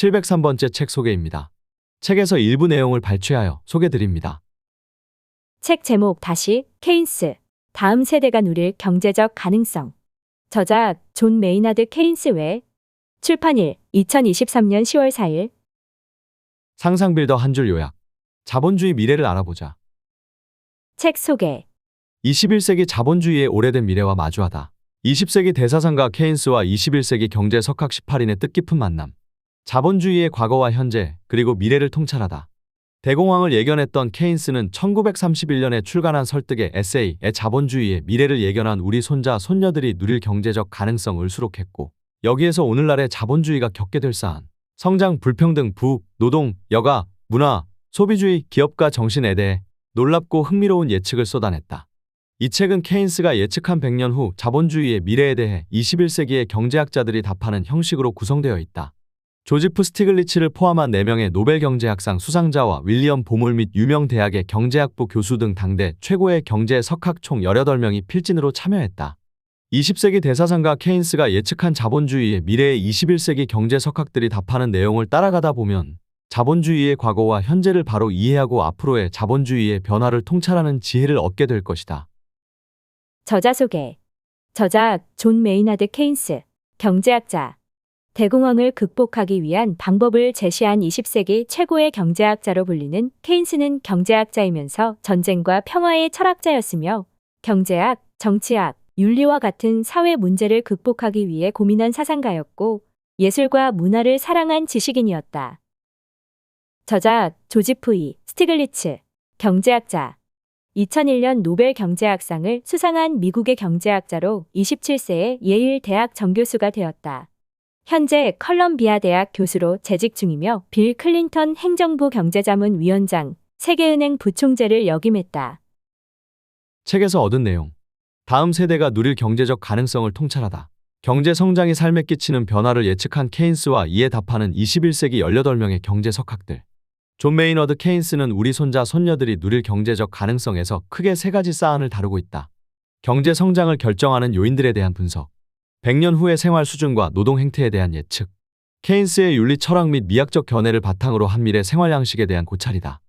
703번째 책 소개입니다. 책에서 일부 내용을 발췌하여 소개드립니다. 책 제목 다시 케인스 다음 세대가 누릴 경제적 가능성 저자 존 메이나드 케인스 외 출판일 2023년 10월 4일 상상 빌더 한 줄 요약. 자본주의 미래를 알아보자. 책 소개 21세기 자본주의의 오래된 미래와 마주하다. 20세기 대사상가 케인스와 21세기 경제 석학 18인의 뜻깊은 만남. 자본주의의 과거와 현재, 그리고 미래를 통찰하다. 대공황을 예견했던 케인스는 1931년에 출간한 설득의 에세이의 자본주의의 미래를 예견한 우리 손자, 손녀들이 누릴 경제적 가능성을 수록했고, 여기에서 오늘날의 자본주의가 겪게 될 사안, 성장 불평등, 부, 노동, 여가, 문화, 소비주의, 기업가 정신에 대해 놀랍고 흥미로운 예측을 쏟아냈다. 이 책은 케인스가 예측한 100년 후 자본주의의 미래에 대해 21세기의 경제학자들이 답하는 형식으로 구성되어 있다. 조지프 스티글리츠를 포함한 4명의 노벨 경제학상 수상자와 윌리엄 보몰 및 유명 대학의 경제학부 교수 등 당대 최고의 경제 석학 총 18명이 필진으로 참여했다. 20세기 대사상가 케인스가 예측한 자본주의의 미래의 21세기 경제 석학들이 답하는 내용을 따라가다 보면 자본주의의 과거와 현재를 바로 이해하고 앞으로의 자본주의의 변화를 통찰하는 지혜를 얻게 될 것이다. 저자 소개 저자 존 메이나드 케인스 경제학자 대공황을 극복하기 위한 방법을 제시한 20세기 최고의 경제학자로 불리는 케인스는 경제학자이면서 전쟁과 평화의 철학자였으며 경제학, 정치학, 윤리와 같은 사회 문제를 극복하기 위해 고민한 사상가였고 예술과 문화를 사랑한 지식인이었다. 저자 조지프이 스티글리츠 경제학자 2001년 노벨 경제학상을 수상한 미국의 경제학자로 27세에 예일 대학 정교수가 되었다. 현재 컬럼비아 대학 교수로 재직 중이며 빌 클린턴 행정부 경제자문 위원장, 세계은행 부총재를 역임했다. 책에서 얻은 내용. 다음 세대가 누릴 경제적 가능성을 통찰하다. 경제 성장이 삶에 끼치는 변화를 예측한 케인스와 이에 답하는 21세기 18명의 경제 석학들. 존 메이너드 케인스는 우리 손자 손녀들이 누릴 경제적 가능성에서 크게 세 가지 사안을 다루고 있다. 경제 성장을 결정하는 요인들에 대한 분석. 100년 후의 생활 수준과 노동 행태에 대한 예측. 케인스의 윤리 철학 및 미학적 견해를 바탕으로 한 미래 생활 양식에 대한 고찰이다.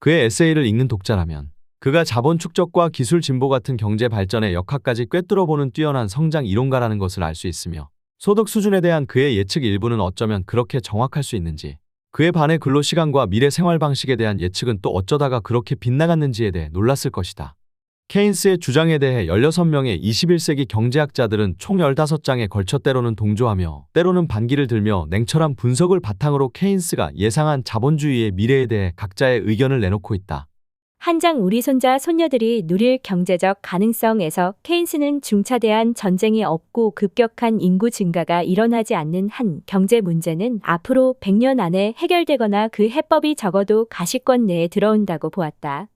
그의 에세이를 읽는 독자라면 그가 자본 축적과 기술 진보 같은 경제 발전의 역학까지 꿰뚫어보는 뛰어난 성장 이론가라는 것을 알 수 있으며 소득 수준에 대한 그의 예측 일부는 어쩌면 그렇게 정확할 수 있는지 그에 반해 근로 시간과 미래 생활 방식에 대한 예측은 또 어쩌다가 그렇게 빗나갔는지에 대해 놀랐을 것이다. 케인스의 주장에 대해 16명의 21세기 경제학자들은 총 15장에 걸쳐 때로는 동조하며 때로는 반기를 들며 냉철한 분석을 바탕으로 케인스가 예상한 자본주의의 미래에 대해 각자의 의견을 내놓고 있다. 한 장 우리 손자 손녀들이 누릴 경제적 가능성에서 케인스는 중차대한 전쟁이 없고 급격한 인구 증가가 일어나지 않는 한 경제 문제는 앞으로 100년 안에 해결되거나 그 해법이 적어도 가시권 내에 들어온다고 보았다.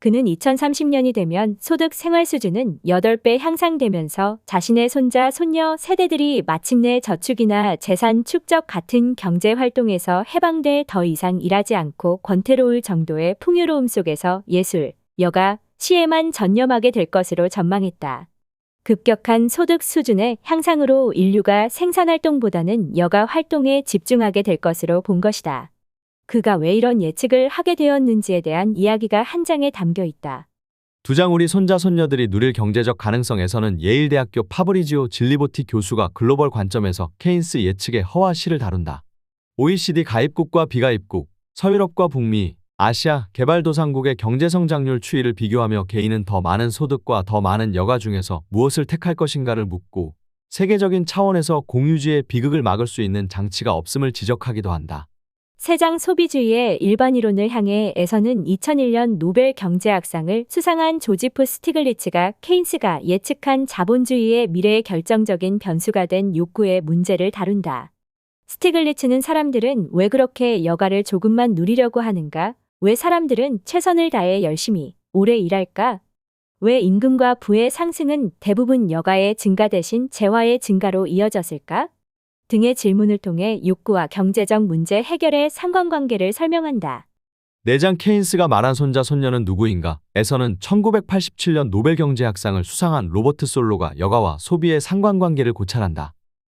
그는 2030년이 되면 소득 생활 수준은 8배 향상되면서 자신의 손자, 손녀 세대들이 마침내 저축이나 재산 축적 같은 경제 활동에서 해방돼 더 이상 일하지 않고 권태로울 정도의 풍요로움 속에서 예술, 여가, 시에만 전념하게 될 것으로 전망했다. 급격한 소득 수준의 향상으로 인류가 생산 활동보다는 여가 활동에 집중하게 될 것으로 본 것이다. 그가 왜 이런 예측을 하게 되었는지에 대한 이야기가 한 장에 담겨 있다. 두 장 우리 손자 손녀들이 누릴 경제적 가능성에서는 예일대학교 파브리지오 진리보티 교수가 글로벌 관점에서 케인스 예측의 허와 시를 다룬다. OECD 가입국과 비가입국, 서유럽과 북미, 아시아 개발도상국의 경제 성장률 추이를 비교하며 개인은 더 많은 소득과 더 많은 여가 중에서 무엇을 택할 것인가를 묻고 세계적인 차원에서 공유지의 비극을 막을 수 있는 장치가 없음을 지적하기도 한다. 세장 소비주의의 일반 이론을 향해 에서는 2001년 노벨 경제학상을 수상한 조지프 스티글리츠가 케인스가 예측한 자본주의의 미래의 결정적인 변수가 된 욕구의 문제를 다룬다. 스티글리츠는 사람들은 왜 그렇게 여가를 조금만 누리려고 하는가? 왜 사람들은 최선을 다해 열심히 오래 일할까? 왜 임금과 부의 상승은 대부분 여가의 증가 대신 재화의 증가로 이어졌을까? 등의 질문을 통해 욕구와 경제적 문제 해결의 상관관계를 설명한다. 내장 케인스가 말한 손자 손녀는 누구인가? 에서는 1987년 노벨 경제학상을 수상한 로버트 솔로가 여가와 소비의 상관관계를 고찰한다.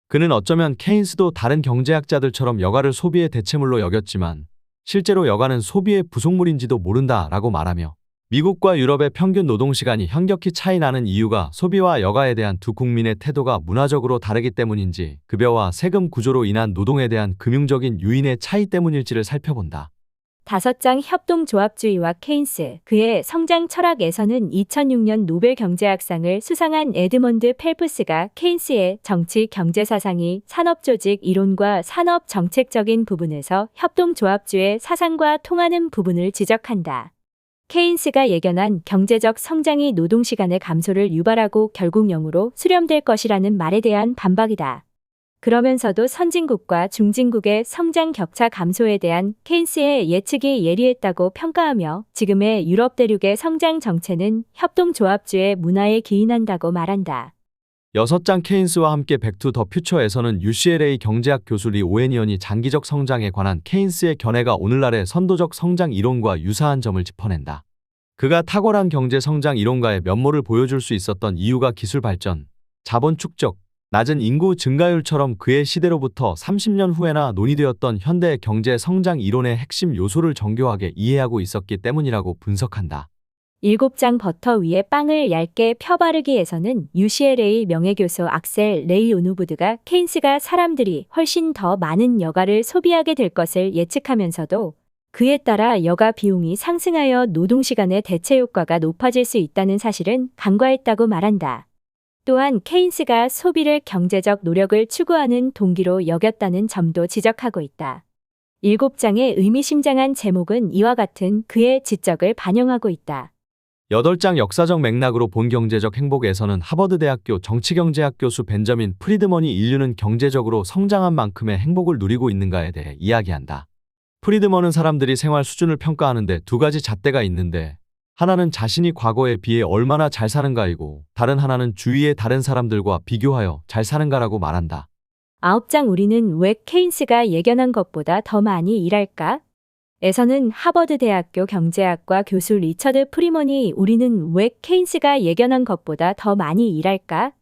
그는 어쩌면 케인스도 다른 경제학자들처럼 여가를 소비의 대체물로 여겼지만 실제로 여가는 소비의 부속물인지도 모른다라고 말하며 미국과 유럽의 평균 노동시간이 현격히 차이 나는 이유가 소비와 여가에 대한 두 국민의 태도가 문화적으로 다르기 때문인지 급여와 세금 구조로 인한 노동에 대한 금융적인 요인의 차이 때문일지를 살펴본다. 다섯 장 협동조합주의와 케인스, 그의 성장 철학에서는 2006년 노벨 경제학상을 수상한 에드먼드 펠프스가 케인스의 정치 경제 사상이 산업조직 이론과 산업 정책적인 부분에서 협동조합주의 사상과 통하는 부분을 지적한다. 케인스가 예견한 경제적 성장이 노동시간의 감소를 유발하고 결국 0으로 수렴될 것이라는 말에 대한 반박이다. 그러면서도 선진국과 중진국의 성장 격차 감소에 대한 케인스의 예측이 예리했다고 평가하며 지금의 유럽 대륙의 성장 정체는 협동조합주의 문화에 기인한다고 말한다. 여섯 장 케인스와 함께 백투 더 퓨처에서는 UCLA 경제학 교수 리 오애니언이 장기적 성장에 관한 케인스의 견해가 오늘날의 선도적 성장 이론과 유사한 점을 짚어낸다. 그가 탁월한 경제 성장 이론가의 면모를 보여줄 수 있었던 이유가 기술 발전, 자본 축적, 낮은 인구 증가율처럼 그의 시대로부터 30년 후에나 논의되었던 현대 경제 성장 이론의 핵심 요소를 정교하게 이해하고 있었기 때문이라고 분석한다. 일곱 장 버터 위에 빵을 얇게 펴바르기에서는 UCLA 명예교수 악셀 레이 오누부드가 케인스가 사람들이 훨씬 더 많은 여가를 소비하게 될 것을 예측하면서도 그에 따라 여가 비용이 상승하여 노동시간의 대체 효과가 높아질 수 있다는 사실은 간과했다고 말한다. 또한 케인스가 소비를 경제적 노력을 추구하는 동기로 여겼다는 점도 지적하고 있다. 일곱 장의 의미심장한 제목은 이와 같은 그의 지적을 반영하고 있다. 여덟 장 역사적 맥락으로 본 경제적 행복에서는 하버드대학교 정치경제학 교수 벤저민 프리드먼이 인류는 경제적으로 성장한 만큼의 행복을 누리고 있는가에 대해 이야기한다. 프리드먼은 사람들이 생활 수준을 평가하는데 두 가지 잣대가 있는데 하나는 자신이 과거에 비해 얼마나 잘 사는가이고 다른 하나는 주위의 다른 사람들과 비교하여 잘 사는가라고 말한다. 아홉 장 우리는 왜 케인스가 예견한 것보다 더 많이 일할까? 에서는 하버드 대학교 경제학과 교수 리처드 프리먼이 우리는 왜 케인스가 예견한 것보다 더 많이 일할까?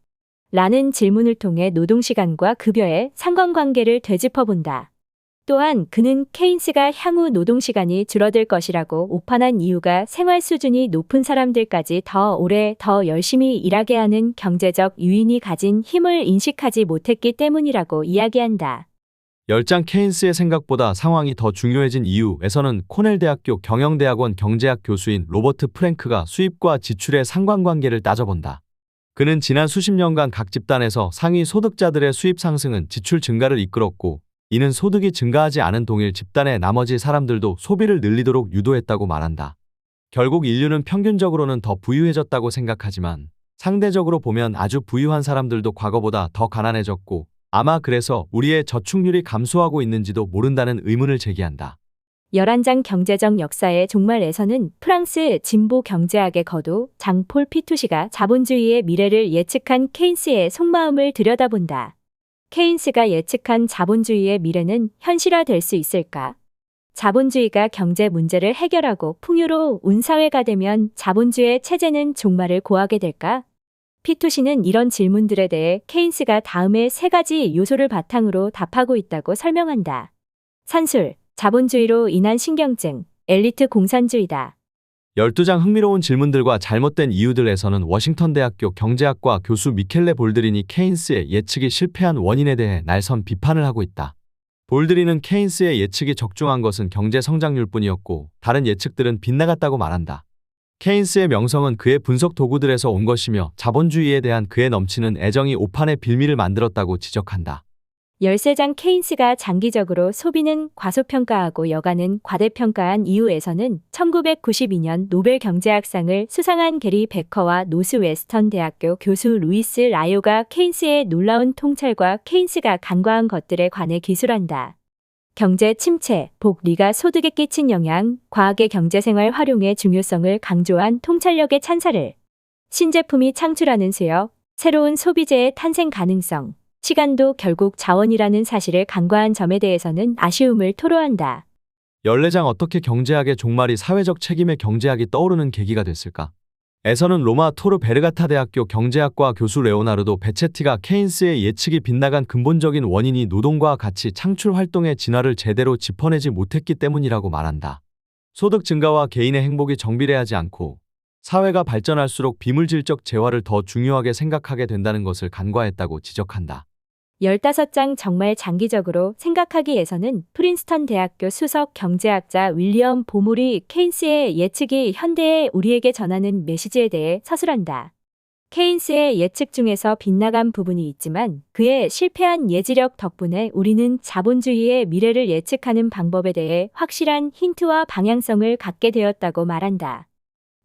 라는 질문을 통해 노동시간과 급여의 상관관계를 되짚어 본다. 또한 그는 케인스가 향후 노동시간이 줄어들 것이라고 오판한 이유가 생활 수준이 높은 사람들까지 더 오래 더 열심히 일하게 하는 경제적 유인이 가진 힘을 인식하지 못했기 때문이라고 이야기한다. 열장 케인스의 생각보다 상황이 더 중요해진 이유에서는 코넬 대학교 경영대학원 경제학 교수인 로버트 프랭크가 수입과 지출의 상관관계를 따져본다. 그는 지난 수십 년간 각 집단에서 상위 소득자들의 수입 상승은 지출 증가를 이끌었고 이는 소득이 증가하지 않은 동일 집단의 나머지 사람들도 소비를 늘리도록 유도했다고 말한다. 결국 인류는 평균적으로는 더 부유해졌다고 생각하지만 상대적으로 보면 아주 부유한 사람들도 과거보다 더 가난해졌고 아마 그래서 우리의 저축률이 감소하고 있는지도 모른다는 의문을 제기한다. 11장 경제적 역사의 종말에서는 프랑스 진보 경제학의 거도 장폴 피투시가 자본주의의 미래를 예측한 케인스의 속마음을 들여다본다. 케인스가 예측한 자본주의의 미래는 현실화될 수 있을까? 자본주의가 경제 문제를 해결하고 풍요로운 사회가 되면 자본주의 체제는 종말을 고하게 될까? 피투시는 이런 질문들에 대해 케인스가 다음의 세 가지 요소를 바탕으로 답하고 있다고 설명한다. 산술, 자본주의로 인한 신경증, 엘리트 공산주의다. 12장 흥미로운 질문들과 잘못된 이유들에서는 워싱턴 대학교 경제학과 교수 미켈레 볼드린이 케인스의 예측이 실패한 원인에 대해 날선 비판을 하고 있다. 볼드린은 케인스의 예측이 적중한 것은 경제 성장률뿐이었고 다른 예측들은 빗나갔다고 말한다. 케인스의 명성은 그의 분석 도구들에서 온 것이며 자본주의에 대한 그의 넘치는 애정이 오판의 빌미를 만들었다고 지적한다. 13장 케인스가 장기적으로 소비는 과소평가하고 여가는 과대평가한 이유에서는 1992년 노벨 경제학상을 수상한 게리 베커와 노스 웨스턴 대학교 교수 루이스 라요가 케인스의 놀라운 통찰과 케인스가 간과한 것들에 관해 기술한다. 경제 침체, 복리가 소득에 끼친 영향, 과학의 경제생활 활용의 중요성을 강조한 통찰력의 찬사를, 신제품이 창출하는 수요, 새로운 소비재의 탄생 가능성, 시간도 결국 자원이라는 사실을 간과한 점에 대해서는 아쉬움을 토로한다. 14장 어떻게 경제학의 종말이 사회적 책임의 경제학이 떠오르는 계기가 됐을까? 에서는 로마 토르 베르가타 대학교 경제학과 교수 레오나르도 베체티가 케인스의 예측이 빗나간 근본적인 원인이 노동과 가치 창출 활동의 진화를 제대로 짚어내지 못했기 때문이라고 말한다. 소득 증가와 개인의 행복이 정비례하지 않고 사회가 발전할수록 비물질적 재화를 더 중요하게 생각하게 된다는 것을 간과했다고 지적한다. 15장 정말 장기적으로 생각하기에서는 프린스턴 대학교 수석 경제학자 윌리엄 보물이 케인스의 예측이 현대에 우리에게 전하는 메시지에 대해 서술한다. 케인스의 예측 중에서 빗나간 부분이 있지만 그의 실패한 예지력 덕분에 우리는 자본주의의 미래를 예측하는 방법에 대해 확실한 힌트와 방향성을 갖게 되었다고 말한다.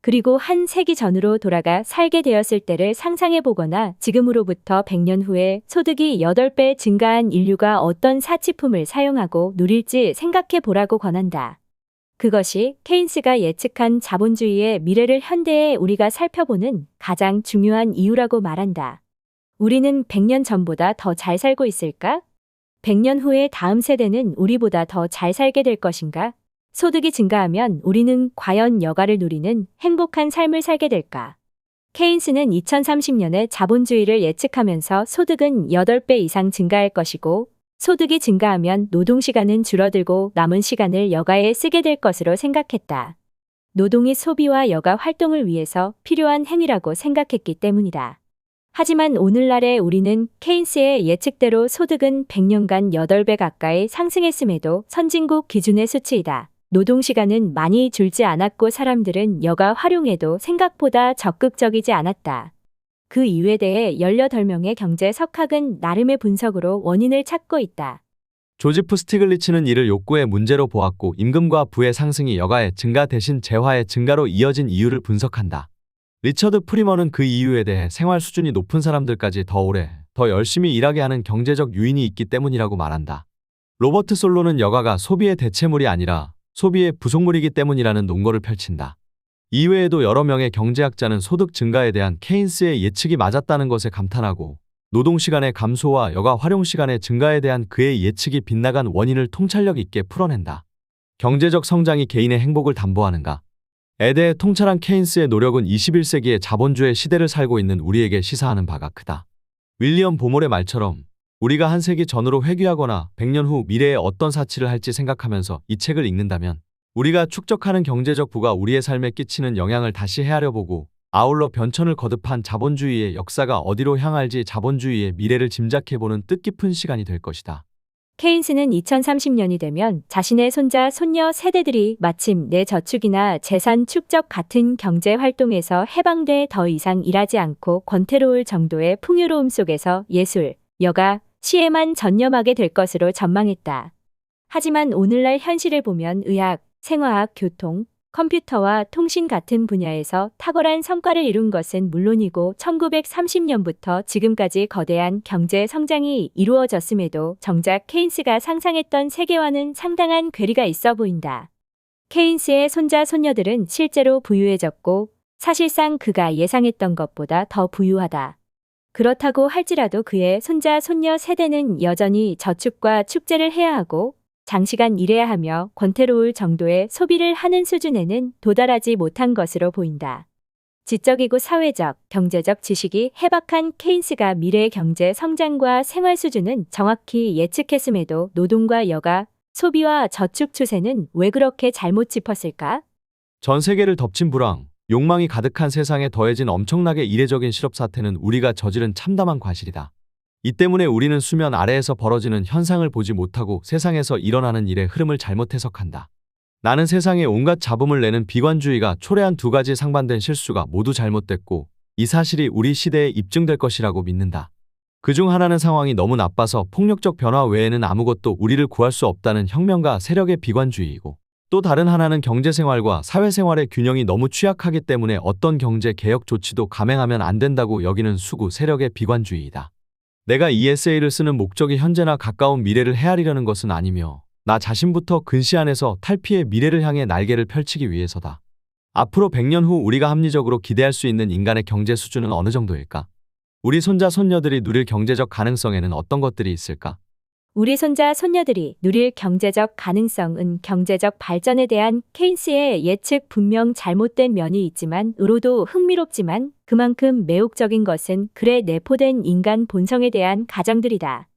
그리고 한 세기 전으로 돌아가 살게 되었을 때를 상상해 보거나 지금으로부터 100년 후에 소득이 8배 증가한 인류가 어떤 사치품을 사용하고 누릴지 생각해 보라고 권한다. 그것이 케인스가 예측한 자본주의의 미래를 현대에 우리가 살펴보는 가장 중요한 이유라고 말한다. 우리는 100년 전보다 더 잘 살고 있을까? 100년 후에 다음 세대는 우리보다 더 잘 살게 될 것인가? 소득이 증가하면 우리는 과연 여가를 누리는 행복한 삶을 살게 될까? 케인스는 2030년에 자본주의를 예측하면서 소득은 8배 이상 증가할 것이고, 소득이 증가하면 노동시간은 줄어들고 남은 시간을 여가에 쓰게 될 것으로 생각했다. 노동이 소비와 여가 활동을 위해서 필요한 행위라고 생각했기 때문이다. 하지만 오늘날의 우리는 케인스의 예측대로 소득은 100년간 8배 가까이 상승했음에도 선진국 기준의 수치이다. 노동시간은 많이 줄지 않았고 사람들은 여가 활용에도 생각보다 적극적이지 않았다. 그 이유에 대해 18명의 경제 석학은 나름의 분석으로 원인을 찾고 있다. 조지프 스티글리츠는 이를 욕구의 문제로 보았고 임금과 부의 상승이 여가의 증가 대신 재화의 증가로 이어진 이유를 분석한다. 리처드 프리머는 그 이유에 대해 생활 수준이 높은 사람들까지 더 오래, 더 열심히 일하게 하는 경제적 요인이 있기 때문이라고 말한다. 로버트 솔로는 여가가 소비의 대체물이 아니라 소비의 부속물이기 때문이라는 논거를 펼친다. 이외에도 여러 명의 경제학자는 소득 증가에 대한 케인스의 예측이 맞았다는 것에 감탄하고 노동시간의 감소와 여가 활용시간의 증가에 대한 그의 예측이 빗나간 원인을 통찰력 있게 풀어낸다. 경제적 성장이 개인의 행복을 담보하는가? 에 대해 통찰한 케인스의 노력은 21세기의 자본주의 시대를 살고 있는 우리에게 시사하는 바가 크다. 윌리엄 보몰의 말처럼 우리가 한 세기 전으로 회귀하거나 100년 후 미래에 어떤 사치를 할지 생각하면서 이 책을 읽는다면 우리가 축적하는 경제적 부가 우리의 삶에 끼치는 영향을 다시 헤아려 보고 아울러 변천을 거듭한 자본주의의 역사가 어디로 향할지 자본주의의 미래를 짐작해보는 뜻깊은 시간이 될 것이다. 케인스는 2030년이 되면 자신의 손자, 손녀 세대들이 마침 내 저축이나 재산 축적 같은 경제 활동에서 해방돼 더 이상 일하지 않고 권태로울 정도의 풍요로움 속에서 예술, 여가, 시에만 전념하게 될 것으로 전망했다. 하지만 오늘날 현실을 보면 의학, 생화학, 교통, 컴퓨터와 통신 같은 분야에서 탁월한 성과를 이룬 것은 물론이고 1930년부터 지금까지 거대한 경제 성장이 이루어졌음에도 정작 케인스가 상상했던 세계와는 상당한 괴리가 있어 보인다. 케인스의 손자 손녀들은 실제로 부유해졌고 사실상 그가 예상했던 것보다 더 부유하다. 그렇다고 할지라도 그의 손자 손녀 세대는 여전히 저축과 축제를 해야 하고 장시간 일해야 하며 권태로울 정도의 소비를 하는 수준에는 도달하지 못한 것으로 보인다. 지적이고 사회적, 경제적 지식이 해박한 케인스가 미래의 경제 성장과 생활 수준은 정확히 예측했음에도 노동과 여가, 소비와 저축 추세는 왜 그렇게 잘못 짚었을까? 전 세계를 덮친 불황, 욕망이 가득한 세상에 더해진 엄청나게 이례적인 실업 사태는 우리가 저지른 참담한 과실이다. 이 때문에 우리는 수면 아래에서 벌어지는 현상을 보지 못하고 세상에서 일어나는 일의 흐름을 잘못 해석한다. 나는 세상에 온갖 잡음을 내는 비관주의가 초래한 두 가지 상반된 실수가 모두 잘못됐고 이 사실이 우리 시대에 입증될 것이라고 믿는다. 그중 하나는 상황이 너무 나빠서 폭력적 변화 외에는 아무것도 우리를 구할 수 없다는 혁명가 세력의 비관주의이고 또 다른 하나는 경제생활과 사회생활의 균형이 너무 취약하기 때문에 어떤 경제 개혁 조치도 감행하면 안 된다고 여기는 수구 세력의 비관주의이다. 내가 이 에세이를 쓰는 목적이 현재나 가까운 미래를 헤아리려는 것은 아니며 나 자신부터 근시 안에서 탈피의 미래를 향해 날개를 펼치기 위해서다. 앞으로 100년 후 우리가 합리적으로 기대할 수 있는 인간의 경제 수준은 어느 정도일까? 우리 손자 손녀들이 누릴 경제적 가능성에는 어떤 것들이 있을까? 우리 손자 손녀들이 누릴 경제적 가능성은 경제적 발전에 대한 케인스의 예측 분명 잘못된 면이 있지만 의로도 흥미롭지만 그만큼 매혹적인 것은 그래 내포된 인간 본성에 대한 가정들이다.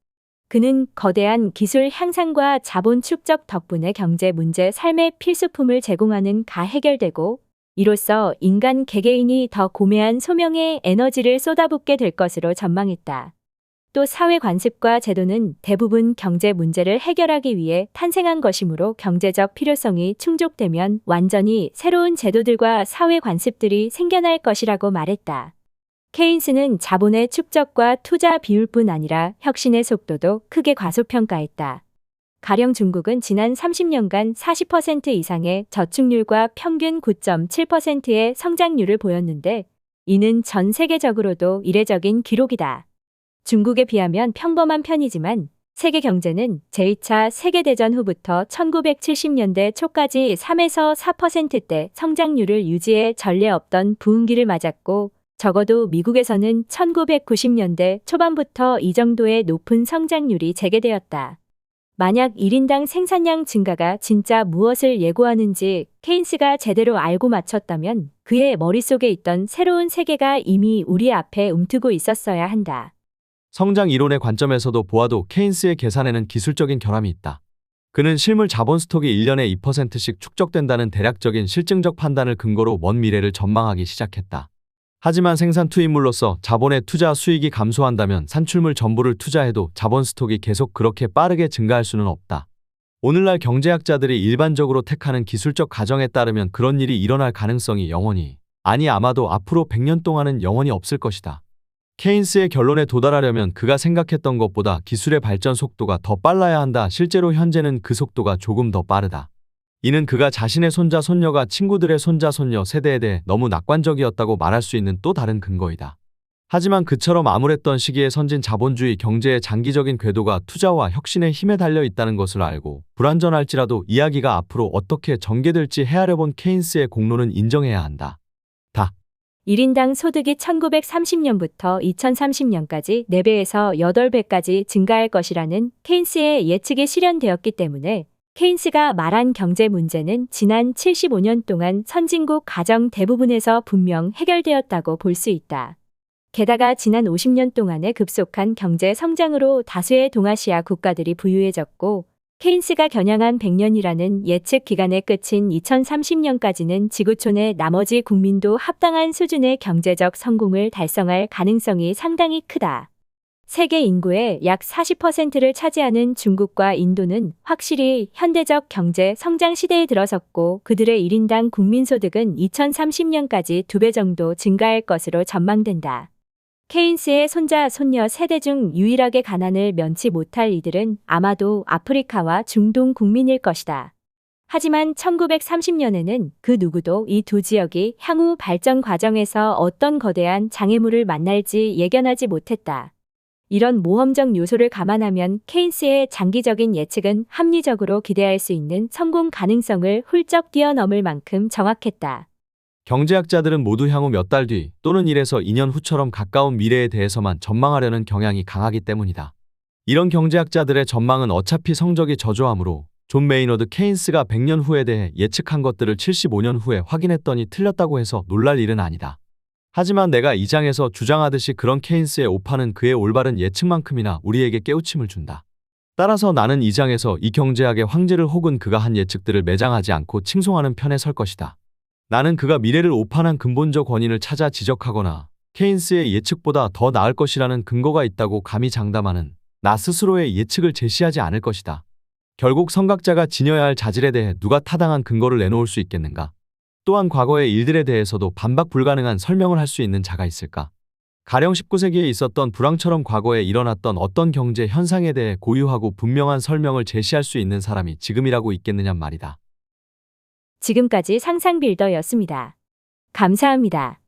그는 거대한 기술 향상과 자본 축적 덕분에 경제 문제 삶의 필수품을 제공하는 가 해결되고 이로써 인간 개개인이 더 고매한 소명의 에너지를 쏟아붓게 될 것으로 전망했다. 또 사회 관습과 제도는 대부분 경제 문제를 해결하기 위해 탄생한 것이므로 경제적 필요성이 충족되면 완전히 새로운 제도들과 사회 관습들이 생겨날 것이라고 말했다. 케인스는 자본의 축적과 투자 비율뿐 아니라 혁신의 속도도 크게 과소평가했다. 가령 중국은 지난 30년간 40% 이상의 저축률과 평균 9.7%의 성장률을 보였는데 이는 전 세계적으로도 이례적인 기록이다. 중국에 비하면 평범한 편이지만 세계 경제는 제2차 세계대전 후부터 1970년대 초까지 3에서 4%대 성장률을 유지해 전례 없던 부흥기를 맞았고 적어도 미국에서는 1990년대 초반부터 이 정도의 높은 성장률이 재개되었다. 만약 1인당 생산량 증가가 진짜 무엇을 예고하는지 케인스가 제대로 알고 맞췄다면 그의 머릿속에 있던 새로운 세계가 이미 우리 앞에 움트고 있었어야 한다. 성장 이론의 관점에서도 보아도 케인스의 계산에는 기술적인 결함이 있다. 그는 실물 자본 스톡이 1년에 2%씩 축적된다는 대략적인 실증적 판단을 근거로 먼 미래를 전망하기 시작했다. 하지만 생산 투입물로서 자본의 투자 수익이 감소한다면 산출물 전부를 투자해도 자본 스톡이 계속 그렇게 빠르게 증가할 수는 없다. 오늘날 경제학자들이 일반적으로 택하는 기술적 가정에 따르면 그런 일이 일어날 가능성이 영원히, 아니 아마도 앞으로 100년 동안은 영원히 없을 것이다. 케인스의 결론에 도달하려면 그가 생각했던 것보다 기술의 발전 속도가 더 빨라야 한다. 실제로 현재는 그 속도가 조금 더 빠르다. 이는 그가 자신의 손자, 손녀가 친구들의 손자, 손녀 세대에 대해 너무 낙관적이었다고 말할 수 있는 또 다른 근거이다. 하지만 그처럼 암울했던 시기에 선진 자본주의 경제의 장기적인 궤도가 투자와 혁신의 힘에 달려 있다는 것을 알고 불완전할지라도 이야기가 앞으로 어떻게 전개될지 헤아려본 케인스의 공로는 인정해야 한다. 1인당 소득이 1930년부터 2030년까지 4배에서 8배까지 증가할 것이라는 케인스의 예측이 실현되었기 때문에 케인스가 말한 경제 문제는 지난 75년 동안 선진국 가정 대부분에서 분명 해결되었다고 볼 수 있다. 게다가 지난 50년 동안의 급속한 경제 성장으로 다수의 동아시아 국가들이 부유해졌고 케인스가 겨냥한 100년이라는 예측 기간의 끝인 2030년까지는 지구촌의 나머지 국민도 합당한 수준의 경제적 성공을 달성할 가능성이 상당히 크다. 세계 인구의 약 40%를 차지하는 중국과 인도는 확실히 현대적 경제 성장 시대에 들어섰고 그들의 1인당 국민소득은 2030년까지 2배 정도 증가할 것으로 전망된다. 케인스의 손자, 손녀 세대 중 유일하게 가난을 면치 못할 이들은 아마도 아프리카와 중동 국민일 것이다. 하지만 1930년에는 그 누구도 이 두 지역이 향후 발전 과정에서 어떤 거대한 장애물을 만날지 예견하지 못했다. 이런 모험적 요소를 감안하면 케인스의 장기적인 예측은 합리적으로 기대할 수 있는 성공 가능성을 훌쩍 뛰어넘을 만큼 정확했다. 경제학자들은 모두 향후 몇 달 뒤 또는 1에서 2년 후처럼 가까운 미래에 대해서만 전망하려는 경향이 강하기 때문이다. 이런 경제학자들의 전망은 어차피 성적이 저조하므로 존 메이너드 케인스가 100년 후에 대해 예측한 것들을 75년 후에 확인했더니 틀렸다고 해서 놀랄 일은 아니다. 하지만 내가 이 장에서 주장하듯이 그런 케인스의 오판은 그의 올바른 예측만큼이나 우리에게 깨우침을 준다. 따라서 나는 이 장에서 이 경제학의 황제를 혹은 그가 한 예측들을 매장하지 않고 칭송하는 편에 설 것이다. 나는 그가 미래를 오판한 근본적 원인을 찾아 지적하거나 케인스의 예측보다 더 나을 것이라는 근거가 있다고 감히 장담하는 나 스스로의 예측을 제시하지 않을 것이다. 결국 선각자가 지녀야 할 자질에 대해 누가 타당한 근거를 내놓을 수 있겠는가? 또한 과거의 일들에 대해서도 반박 불가능한 설명을 할 수 있는 자가 있을까? 가령 19세기에 있었던 불황처럼 과거에 일어났던 어떤 경제 현상에 대해 고유하고 분명한 설명을 제시할 수 있는 사람이 지금이라고 있겠느냐 말이다. 지금까지 상상 빌더였습니다. 감사합니다.